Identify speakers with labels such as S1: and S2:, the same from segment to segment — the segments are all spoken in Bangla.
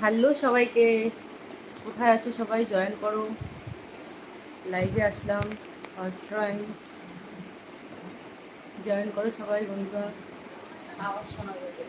S1: হ্যালো সবাইকে। কোথায় আছো সবাই? জয়েন করো। লাইভে আসলাম ফার্স্ট টাইম জয়েন করো সবাই বন্ধুরা।
S2: আওয়াজ শোনা যাবে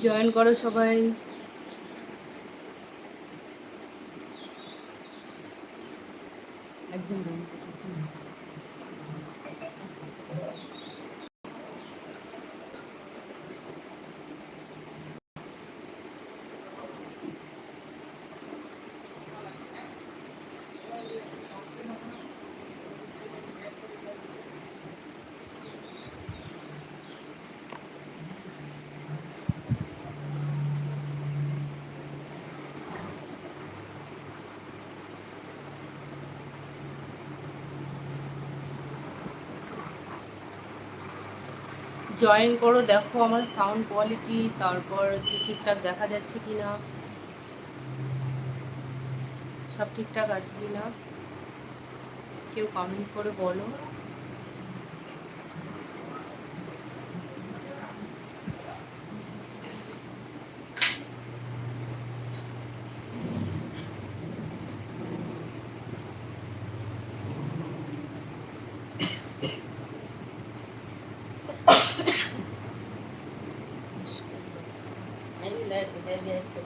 S1: জয়েন করো সবাই একজন join করো। জয়েন করো, দেখো আমার সাউন্ড কোয়ালিটি তারপর হচ্ছে ঠিকঠাক দেখা যাচ্ছে কি না সব ঠিকঠাক আছে কি না কেউ কমেন্ট করে বলো
S2: আমি লাইভে লাইভে আসছি।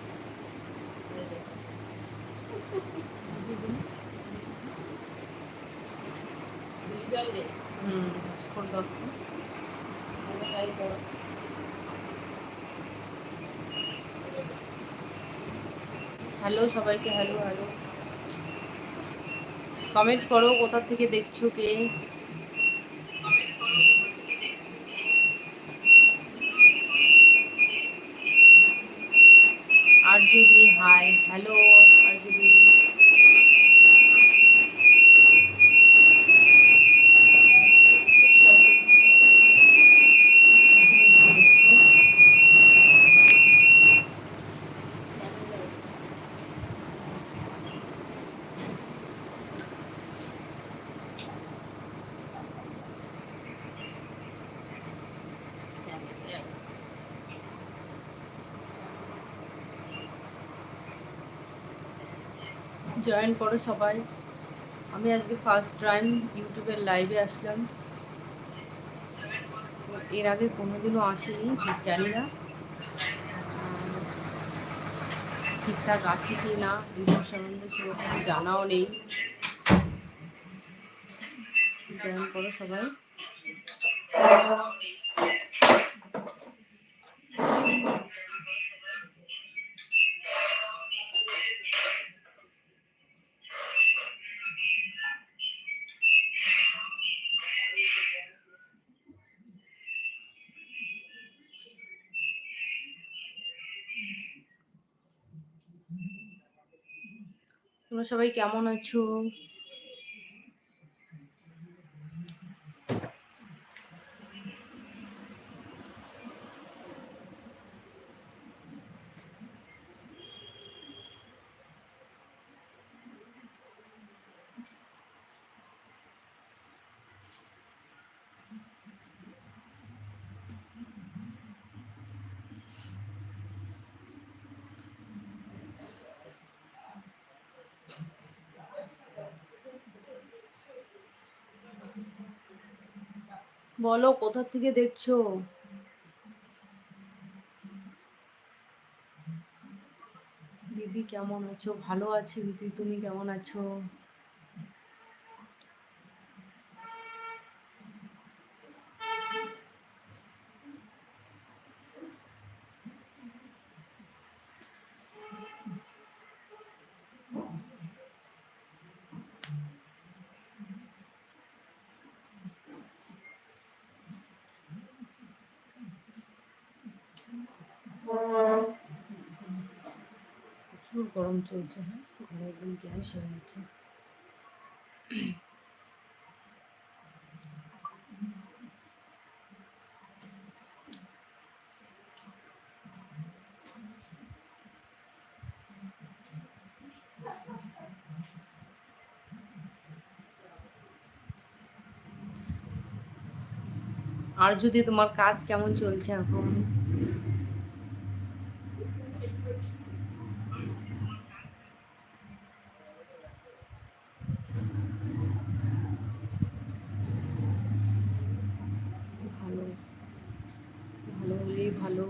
S2: দুইজন রে,
S1: হুম স্ক্রল দাও একটু।
S2: আমরা ট্রাই করো।
S1: হ্যালো সবাইকে হ্যালো হ্যালো। কমেন্ট করো কোথা থেকে দেখছ কে আর যদি হাই হ্যালো আর যদি জয়েন করো সবাই। আমি আজকে ফার্স্ট টাইম ইউটিউবের লাইভে আসলাম। এর আগে কোনোদিনও আসিনি, ঠিক জানি না। ঠিকঠাক আছে কি না ইউটিউব সম্বন্ধে সেরকম জানাও নেই। জয়েন করো সবাই। তোমরা সবাই কেমন আছো? বলো কোথা থেকে দেখছ? দিদি কেমন আছো? ভালো আছি দিদি তুমি কেমন আছো? প্রচুর গরম চলছে হ্যাঁ? ঘরে একদম গ্যাস হয়ে গেছে আর যদি তোমার কাজ কেমন চলছে এখন ভালো ভালো হলেই ভালো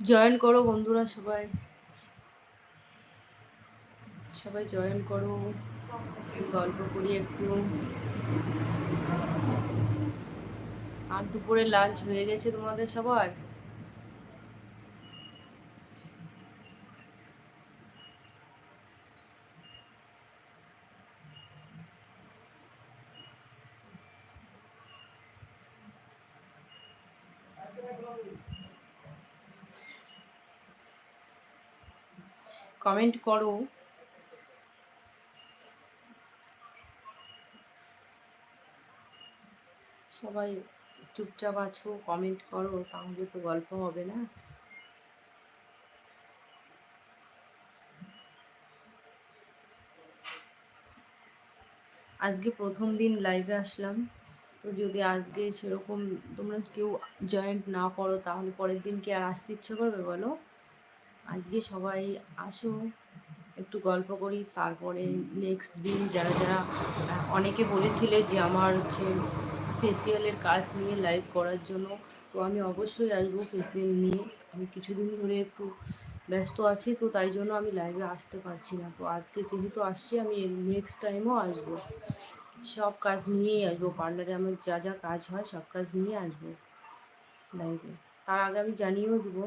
S1: জয়েন করো বন্ধুরা সবাই। সবাই জয়েন করো, গল্প করি একটু। আর দুপুরে লাঞ্চ হয়ে গেছে তোমাদের সবার? কমেন্ট করো। সবাই চুপচাপ আছো কমেন্ট করো, তাহলে তো গল্প হবে না। আজকে প্রথম দিন লাইভে আসলাম। তো যদি আজকে সেরকম তোমরা কেউ জয়েন্ট না করো, তাহলে পরের দিন কি আর আসতে ইচ্ছে করবে বলো? আজকে সবাই আসো, একটু গল্প করি, তারপরে নেক্সট দিন যারা যারা অনেকে বলেছিলে যে আমার হচ্ছে ফেসিয়ালের কাজ নিয়ে লাইভ করার জন্য, তো আমি অবশ্যই আসব ফেসিয়াল নিয়ে। আমি কিছুদিন ধরে একটু ব্যস্ত আছি, তো তাই জন্য আমি লাইভে আসতে পারছি না। তো আজকে যেহেতু আসছি, আমি নেক্সট টাইমও আসব। সব কাজ নিয়েই আসব। পার্লারে আমার যা যা কাজ হয় সব কাজ নিয়ে আসব। লাইভে তার আগে আমি জানিয়েও দেবো।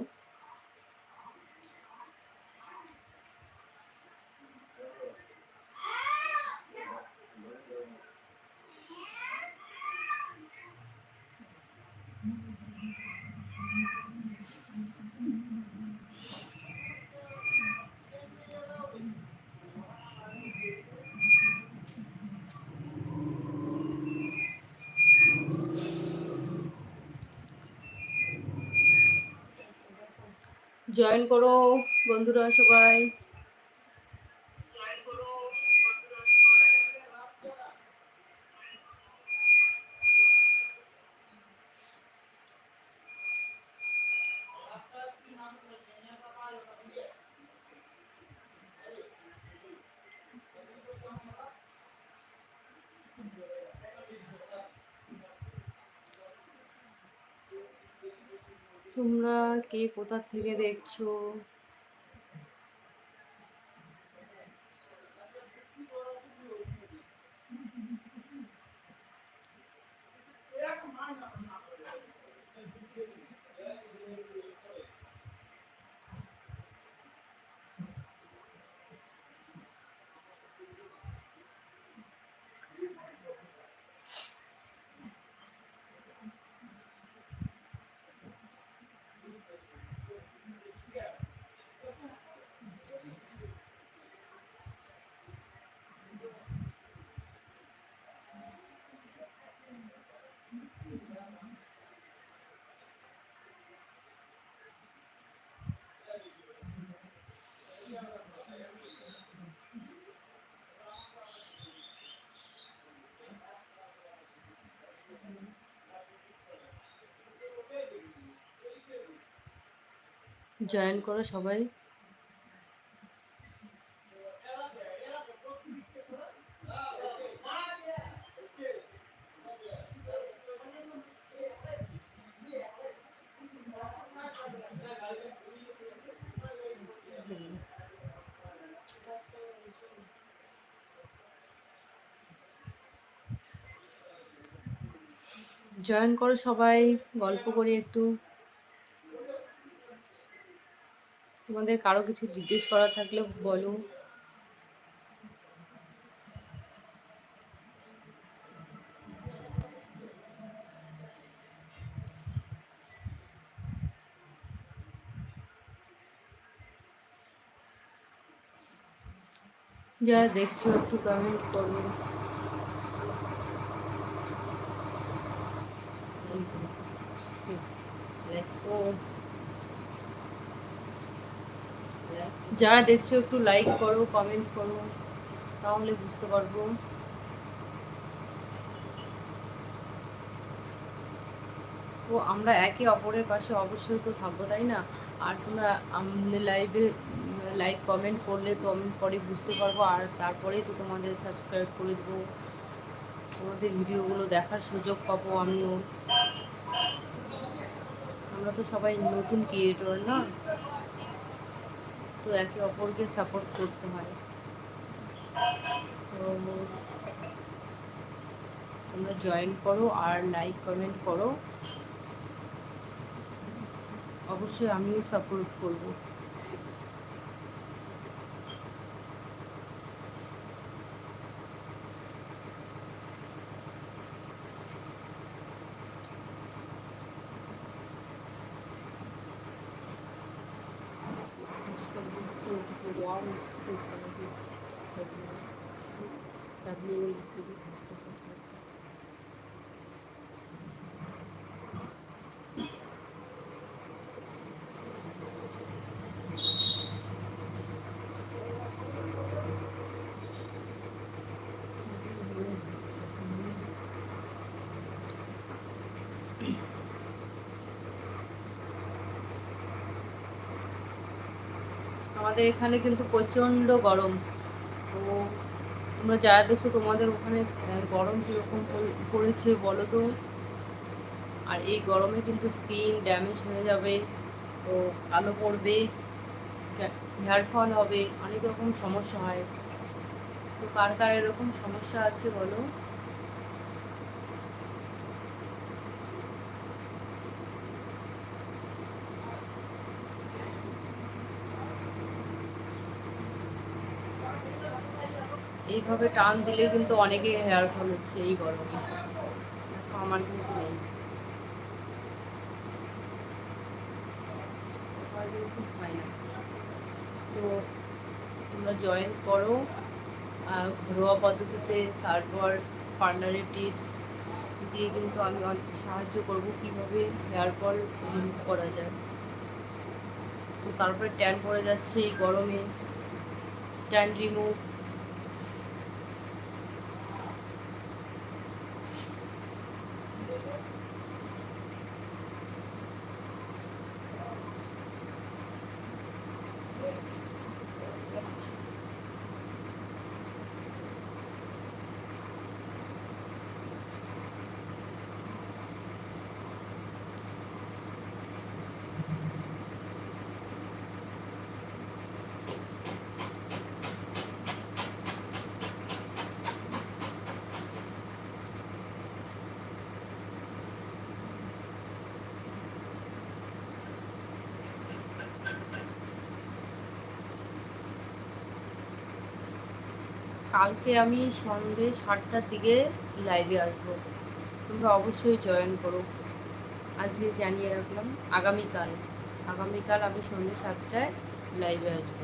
S1: জয়েন করো বন্ধুরা সবাই। তোমরা কে কোথার থেকে দেখছ? জয়েন করো সবাই। জয়েন করো সবাই গল্প করি একটু। তোমাদের কারও কিছু জিজ্ঞেস করা থাকলে বলো যারা দেখছ একটু কমেন্ট করো
S2: ও
S1: যারা দেখছ, একটু লাইক করো কমেন্ট করো, তাহলে বুঝতে পারব। তো আমরা একে অপরের পাশে অবশ্যই তো থাকব, তাই না? আর তোমরা লাইভে লাইক কমেন্ট করলে তো আমি পরে বুঝতে পারব, আর তারপরেই তো তোমাদের সাবস্ক্রাইব করে দেবো। তোমাদের ভিডিওগুলো দেখার সুযোগ পাবো আমিও। আমরা তো সবাই নতুন ক্রিয়েটর না? তো একে অপরকে সাপোর্ট করতে হয়। তোমরা জয়েন করো আর লাইক কমেন্ট করো। অবশ্যই আমিও সাপোর্ট করব। Thank you. আমাদের এখানে কিন্তু প্রচণ্ড গরম। তো তোমরা যারা দেখছ তোমাদের ওখানে গরম কীরকম পড়ে- পড়েছে বলো তো? আর এই গরমে কিন্তু স্কিন ড্যামেজ হয়ে যাবে, তো কালো পড়বে হেয়ার ফল হবে, অনেক রকম সমস্যা হয়। তো কার কার এরকম সমস্যা আছে বলো? এইভাবে টান দিলে কিন্তু অনেকে হেয়ার ফল হচ্ছে এই গরমে। আমার কিন্তু নেই। তো তোমরা জয়েন করো আর ঘরোয়া পদ্ধতিতে তারপর পার্লারের টিপস দিয়ে কিন্তু আমি অনেক সাহায্য করব কীভাবে হেয়ার ফল করা যায়। তো তারপরে ট্যান পড়ে যাচ্ছে এই গরমে। ট্যান রিমুভ কালকে আমি সন্ধে সাতটার দিকে লাইভে আসব। তোমরা অবশ্যই জয়েন করো। আজকে জানিয়ে রাখলাম, আগামীকাল। আগামীকাল আমি সন্ধে সাতটায় লাইভে আসব।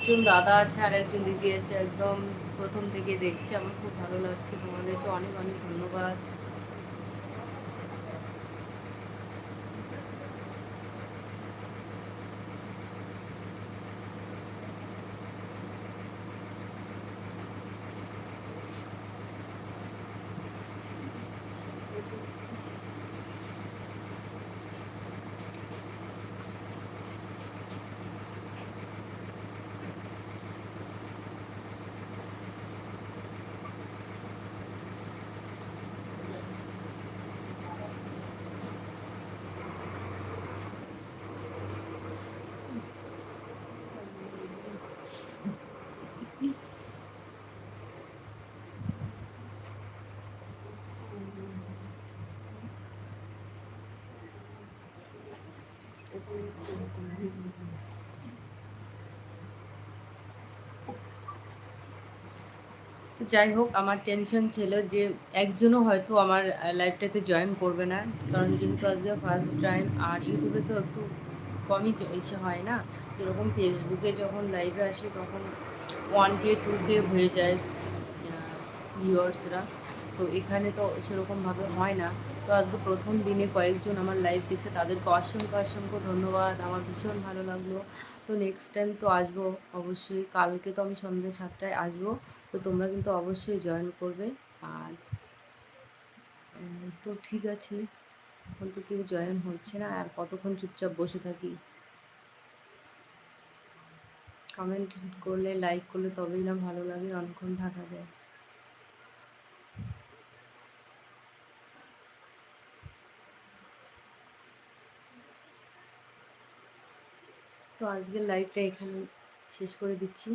S1: একজন দাদা আছে আর একজন দিদি আছে, একদম প্রথম থেকে দেখছে, আমার খুব ভালো লাগছে। তোমাদেরকে অনেক অনেক ধন্যবাদ। তো যাই হোক, আমার টেনশন ছিল যে একজনও হয়তো আমার লাইফটাতে জয়েন করবে না। কারণ যেহেতু আজকে ফার্স্ট টাইম আর ইউটিউবে তো একটু কমই এসে হয় না। যেরকম ফেসবুকে যখন লাইভে আসি, তখন ওয়ান কে টু কে হয়ে যায় ভিউয়ার্সরা তো এখানে তো সেরকমভাবে হয় না। তো আজকে প্রথম দিনে কয়েকজন আমার লাইভ দেখছে, তাদেরকে অসংখ্য অসংখ্য ধন্যবাদ, আমার ভীষণ ভালো লাগল। তো নেক্সট টাইম তো আসব অবশ্যই, কালকে তো আমি সন্ধ্যে সাতটায় আসব, তো তোমরা কিন্তু অবশ্যই জয়েন করবে। আর তো ঠিক আছে, এখন তো কেউ জয়েন হচ্ছে না, আর কতক্ষণ চুপচাপ বসে থাকি? কমেন্ট করলে লাইক করলে তবেই না ভালো লাগে, অনেকক্ষণ থাকা যায়। তো আজকের লাইভটা এখানে শেষ করে দিচ্ছি।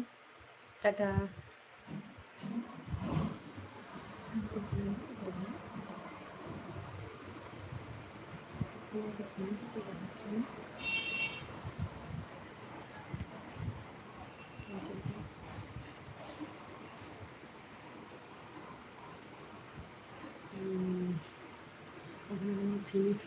S1: টাটা। ফিনিক্স